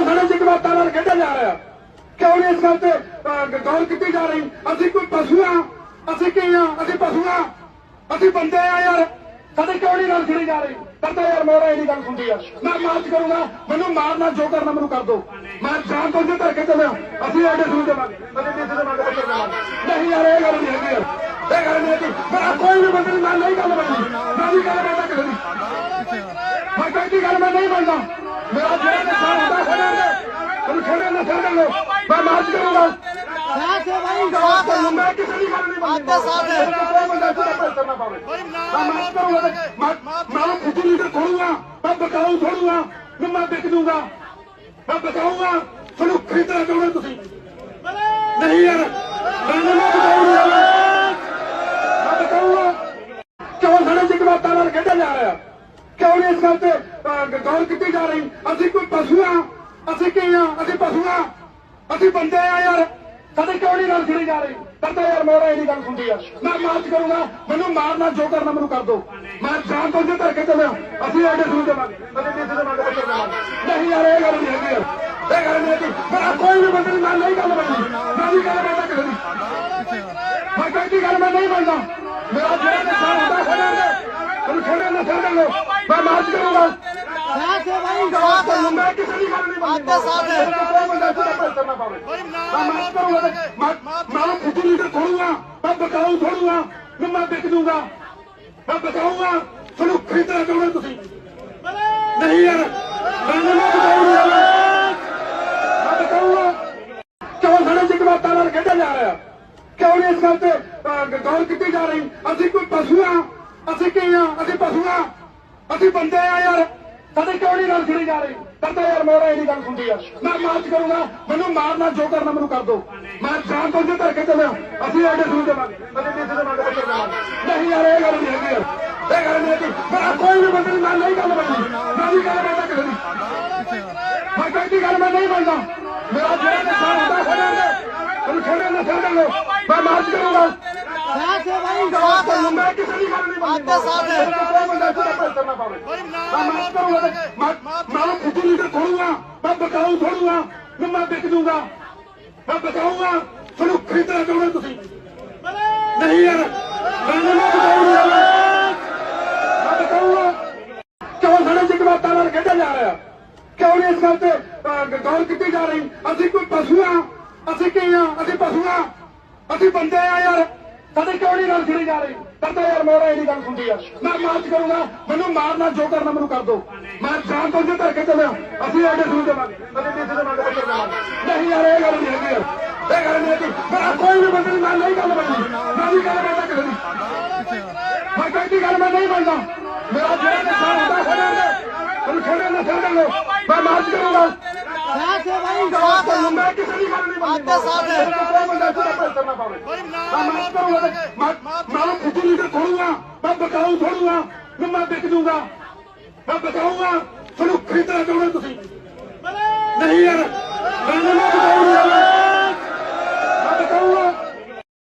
ਕਿਉਂ ਸਾਡੇ ਜਗਵਾਤਾਂ ਨਾਲ ਖੇਡਿਆ ਜਾ ਰਿਹਾ। ਕਿਉਂ ਨਹੀਂ ਇਸ ਗੱਲ ਤੇ ਅਹ, ਗੌਰ ਕੀਤੀ ਜਾ ਰਹੀ? ਅਸੀਂ ਕੋਈ ਪਸ਼ੂ ਆ। ਅਸੀਂ ਕੀ ਆ? ਅਸੀਂ ਪਸ਼ੂ ਆ। ਅਸੀਂ ਬੰਦੇ ਆ ਯਾਰ। ਸਾਡੇ ਕਿਉਂ ਨਹੀਂ ਗੱਲ ਸੁਣੀ ਜਾ ਰਹੀ? ਕਰਦਾ ਯਾਰ ਮੋਰਾ ਇਹਦੀ ਗੱਲ ਸੁਣਦੀ ਆ। ਮੈਂ ਮਾਰਚ ਕਰੂੰਗਾ। ਮੈਨੂੰ ਮਾਰਨਾ ਜੋ ਕਰਨਾ ਮੈਨੂੰ ਕਰ ਦੋ। ਮੈਂ ਜਾਨ ਤੋਂ ਜੇ ਧਰ ਕੇ ਚੱਲਿਆ ਅਸੀਂ ਐਡੇ ਸੁਣ ਦੇਵਾਂਗੇ ਅਸੀਂ ਕਿਸੇ ਦੇ ਮੰਗ ਬੱਚੇ ਨਹੀਂ ਯਾਰ ਇਹ ਗੱਲ ਨਹੀਂ ਹੈਗੀ ਯਾਰ। ਇਹ ਗੱਲ ਨਹੀਂ ਹੈਗੀ। ਮੈਂ ਕੋਈ ਵੀ ਬੰਦੇ ਨਾਲ ਨਹੀਂ ਗੱਲ ਬਣਦੀ ਮੈਂ ਵੀ ਗੱਲ ਬੰਦਾ ਕਿਸੇ ਦੀ। ਮੈਂ ਕੋਈ ਗੱਲ ਮੈਂ ਨਹੀਂ ਬਣਦਾ ਮੇਰਾ ਜਿਹੜਾ ਨਸ਼ਾ ਹੁੰਦਾ ਖੜੇ ਨੇ ਉਹਨੂੰ ਖੜੇ ਨਾ ਛੱਡ ਲੋ ਮੈਂ ਮਾਰਚ ਕਰੂੰਗਾ ਸਾਥ ਹੈ ਭਾਈ ਸਾਥ ਹੈ ਮੈਂ ਕਿਸੇ ਦੀ ਗੱਲ ਨਹੀਂ ਬੰਦੀ ਆਪਕੇ ਸਾਥ ਹੈ ਕੋਈ ਬੰਦਾ ਜਿਹੜਾ ਪੈਸਾ ਨਾ ਪਾਵੇ ਮੈਂ ਮਾਰਚ ਕਰੂੰਗਾ ਮੈਂ ਮੈਂ ਖੁਦ ਲੀਡਰ ਖੋਲੂਗਾ ਮੈਂ ਬਕਾਊ ਥੋੜੂਗਾ ਮੈਂ ਵਿਕ ਦੂੰਗਾ ਮੈਂ ਬਕਾਊਗਾ ਤੁਹਾਨੂੰ ਖਰੀਦਣਾ ਚਾਹੁੰਦੇ ਤੁਸੀਂ ਨਹੀਂ ਯਾਰ ਮੈਂ ਨਹੀਂ ਬਕਾਊਗਾ ਮੈਂ ਬਕਾਊਗਾ ਕਿਉਂ ਸਾਡੇ ਜਗਵਾਤਾਂ ਨਾਲ ਖੇਡਿਆ ਜਾ ਰਿਹਾ? ਕਿਉਂ ਇਸ ਗੱਲ ਤੇ ਅਹ, ਗੌਰ ਕੀਤੀ ਜਾ ਰਹੀ। ਅਸੀਂ ਕੋਈ ਪਸ਼ੂ ਆ ਅਸੀਂ ਕੀ ਆ? ਅਸੀਂ ਪਸ਼ੂ ਆ। ਅਸੀਂ ਬੰਦੇ ਆ ਯਾਰ। ਸਾਡੇ ਕਿਉਂ ਨਹੀਂ ਗੱਲ ਸੁਣੀ ਜਾ ਰਹੀ? ਕਰਦਾ ਯਾਰ ਮੋਰਾ ਇਹਦੀ ਗੱਲ ਸੁਣਦੀ ਆ। ਮੈਂ ਮਾਰਚ ਕਰੂੰਗਾ। ਮੈਨੂੰ ਮਾਰਨਾ ਜੋ ਕਰਨਾ ਮੈਨੂੰ ਕਰ ਦੋ। ਮੈਂ ਜਾਨ ਤੋਂ ਜੇ ਧਰ ਕੇ ਚੱਲਿਆ ਅਸੀਂ ਐਡੇ ਸੁਣ ਦੇਵਾਂਗੇ ਅਸੀਂ ਕਿਸੇ ਦੇ ਮੰਗ ਬੱਚੇ ਨਹੀਂ ਯਾਰ ਇਹ ਗੱਲ ਨਹੀਂ ਹੈਗੀ ਯਾਰ। ਇਹ ਗੱਲ ਨਹੀਂ ਹੈਗੀ। ਮੈਂ ਕੋਈ ਵੀ ਬੰਦੇ ਨਾਲ ਨਹੀਂ ਗੱਲ ਬਣਦੀ। ਮੈਂ ਵੀ ਗੱਲ ਬੰਦਾ ਕਿਸੇ ਦੀ। ਮੈਂ ਕੋਈ ਗੱਲ ਮੈਂ ਨਹੀਂ ਮੰਨਦਾ ਮੇਰਾ ਜਿਹੜਾ ਨੁਕਸਾਨ ਹੁੰਦਾ ਖੜੇ ਥੋੜੇ ਨਸਲ ਦੇ। ਲੋ ਮੈਂ ਮਾਫ ਕਰੂੰਗਾ। ਸਾਥ ਹੈ। ਭਾਈ ਸਾਥ ਹੈ ਮੈਂ ਕਿਸੇ ਦੀ ਗੱਲ ਨਹੀਂ ਬੰਦੀ ਆਪੇ ਸਾਥ ਹੈ। ਕੋਈ ਬੰਦਾ ਤੁਹਾਡਾ ਪੈਸਾ ਨਾ ਪਾਵੇ ਮੈਂ ਮਾਫ ਕਰੂੰਗਾ। ਮੈਂ ਮੈਂ ਫੁੱਟੂ ਲੀਡਰ ਥੋੜੂਗਾ ਮੈਂ ਬਕਾਊ ਥੋੜੂਗਾ ਮੈਂ ਵਿਕ ਦੂੰਗਾ ਮੈਂ ਬਕਾਊਗਾ ਤੁਹਾਨੂੰ ਖਰੀਦਣਾ ਚਾਹੁੰਦੇ ਤੁਸੀਂ। ਨਹੀਂ ਯਾਰ। ਮੈਂ ਨਹੀਂ ਬਕਾਊਗਾ ਮੈਂ ਬਕਾਊਗਾ ਕਿਉਂ ਸਾਡੇ ਜਗਵਾਤਾਂ ਨਾਲ ਖੇਡਿਆ ਜਾ ਰਿਹਾ? ਕਿਉਂ ਨਹੀਂ ਇਸ ਗੱਲ ਤੇ ਗੌਰ ਕੀਤੀ ਜਾ ਰਹੀ? ਅਸੀਂ ਕੋਈ ਪਸ਼ੂ ਆ ਅਸੀਂ ਕੀ ਆ? ਅਸੀਂ ਪਸ਼ੂ ਆ। ਅਸੀਂ ਬੰਦੇ ਆ ਯਾਰ। ਸਾਡੇ ਕਿਉਂ ਨਹੀਂ ਗੱਲ ਛਿੜੀ ਜਾ ਰਹੀ? ਕਰਦਾ ਯਾਰ ਮੋਰਾ ਇਹਦੀ ਗੱਲ ਸੁਣਦੀ ਆ। ਮੈਂ ਮਾਰਚ ਕਰੂੰਗਾ। ਮੈਨੂੰ ਮਾਰਨਾ ਜੋ ਕਰਨਾ ਮੈਨੂੰ ਕਰ ਦੋ। ਮੈਂ ਜਾਨ ਤੋਂ ਜੇ ਧਰ ਕੇ ਚੱਲਿਆ, ਅਸੀਂ ਐਡੇ ਸੁਣ ਦੇਵਾਂਗੇ ਅਸੀਂ ਕਿਸੇ ਦੇ ਮੰਗ ਬੱਚੇ ਨਹੀਂ ਯਾਰ, ਇਹ ਗੱਲ ਨਹੀਂ ਹੈਗੀ ਯਾਰ। ਇਹ ਗੱਲ ਨਹੀਂ ਹੈਗੀ। ਮੈਂ ਕੋਈ ਵੀ ਬੰਦੇ ਨਾਲ ਨਹੀਂ ਗੱਲ ਬਣਦੀ। ਮੈਂ ਵੀ ਗੱਲ ਬੰਦਾ ਕਿਸੇ ਦੀ। ਮੈਂ ਕੋਈ ਗੱਲ ਮੈਂ ਨਹੀਂ ਮੰਨਦਾ ਮੇਰਾ ਜਿਹੜਾ ਨੁਕਸਾਨ ਹੁੰਦਾ ਖੜੇ ਨੇ ਉਹਨੂੰ ਖੜੇ ਨਾ ਛੱਡ ਲੋ ਮੈਂ ਮਾਰਚ ਕਰੂੰਗਾ। ਪੈਸੇ ਕਰਨਾ ਪਾਵੇ। ਮੈਂ ਮਾਰਚ ਕਰੂੰਗਾ ਤੇ ਮੈਂ ਮੈਂ ਖੁਦ ਲੀਡਰ ਖੋਲੂੰਗਾ ਮੈਂ ਬਕਾਊ ਥੋੜੂਗਾ ਮੈਂ ਮੈਂ ਵਿਕ ਦੂੰਗਾ। ਮੈਂ ਬਕਾਊਂਗਾ ਤੁਹਾਨੂੰ ਖਰੀਦਣਾ ਚਾਹੁੰਦੇ ਤੁਸੀਂ? ਨਹੀਂ ਯਾਰ ਮੈਨੂੰ ਮੈਂ ਬਕਾਊ ਨਹੀਂ ਜਾਣਾ ਮੈਂ ਬਕਾਊਂਗਾ ਕਿਉਂ ਸਾਡੇ ਜਗਵਾਤਾਂ ਨਾਲ ਖੇਡਿਆ ਜਾ ਰਿਹਾ? ਕਿਉਂ ਨਹੀਂ ਇਸ ਗੱਲ ਤੇ ਗੌਰ ਕੀਤੀ ਜਾ ਰਹੀ? ਅਸੀਂ ਕੋਈ ਪਸ਼ੂ ਆ ਅਸੀਂ ਕੀ ਆ? ਅਸੀਂ ਪਸ਼ੂ ਆ। ਅਸੀਂ ਬੰਦੇ ਆ ਯਾਰ। ਕਦੇ ਕਿਉਂ ਨਹੀਂ ਗੱਲ ਸੁਣੀ ਜਾ ਰਹੀ? ਕਰਦਾ ਯਾਰ ਮੋੜਾ ਇਹਦੀ ਗੱਲ ਸੁਣਦੀ ਆ। ਮੈਂ ਮਾਰਚ ਕਰੂੰਗਾ, ਮੈਨੂੰ ਮਾਰਨਾ ਜੋ ਕਰਨਾ ਮੈਨੂੰ ਕਰ ਦੋ। ਮੈਂ ਜਾਨ ਤੋਂ ਜੇ ਧਰ ਕੇ ਚੱਲਿਆ, ਅਸੀਂ ਅੱਗੇ ਸੁਣ ਦੇਵਾਂਗੇ ਕਦੇ ਕਿਸੇ ਦੇ ਨਹੀਂ ਯਾਰ, ਇਹ ਗੱਲ ਨਹੀਂ ਹੈਗੀ ਯਾਰ। ਇਹ ਗੱਲ ਨਹੀਂ ਹੈਗੀ। ਮੈਂ ਕੋਈ ਵੀ ਬੰਦੇ ਮੈਂ ਨਹੀਂ ਗੱਲ ਬਣਦੀ। ਮੈਂ ਵੀ ਗੱਲ ਬੰਦਾ ਕਿਸੇ ਦੀ। ਮੈਂ ਕਹਿੰਦੀ ਗੱਲ ਮੈਂ ਨਹੀਂ ਬਣਦਾ ਮੇਰਾ ਜਿਹੜਾ ਨਸ਼ਾ ਹੁੰਦਾ, ਖੜੇ ਨੇ ਤੁਹਾਨੂੰ ਖੜੇ ਨਸ਼ਾ ਦੇ ਲੋ ਮੈਂ ਮਾਰਚ ਕਰੂੰਗਾ। ਮੈਂ ਕਿਸੇ ਦੀ ਗੱਲ ਨਹੀਂ ਮੰਨਦਾ ਕੋਈ ਬੰਦਾ ਪੂਰਾ ਪੈਸਾ ਨਾ ਪਾਵੇ ਮੈਂ ਮਾਫ ਕਰੂੰਗਾ ਮੈਂ ਮੈਂ ਖੁਦ ਲੀਡਰ ਥੋੜੂਗਾ ਮੈਂ ਬਕਾਊ ਥੋੜੂਗਾ ਮੈਂ ਵਿਕ ਜੂਗਾ। ਮੈਂ ਬਕਾਊਗਾ ਤੁਹਾਨੂੰ ਖਰੀਦਣਾ ਚਾਹੁੰਦੇ ਤੁਸੀਂ?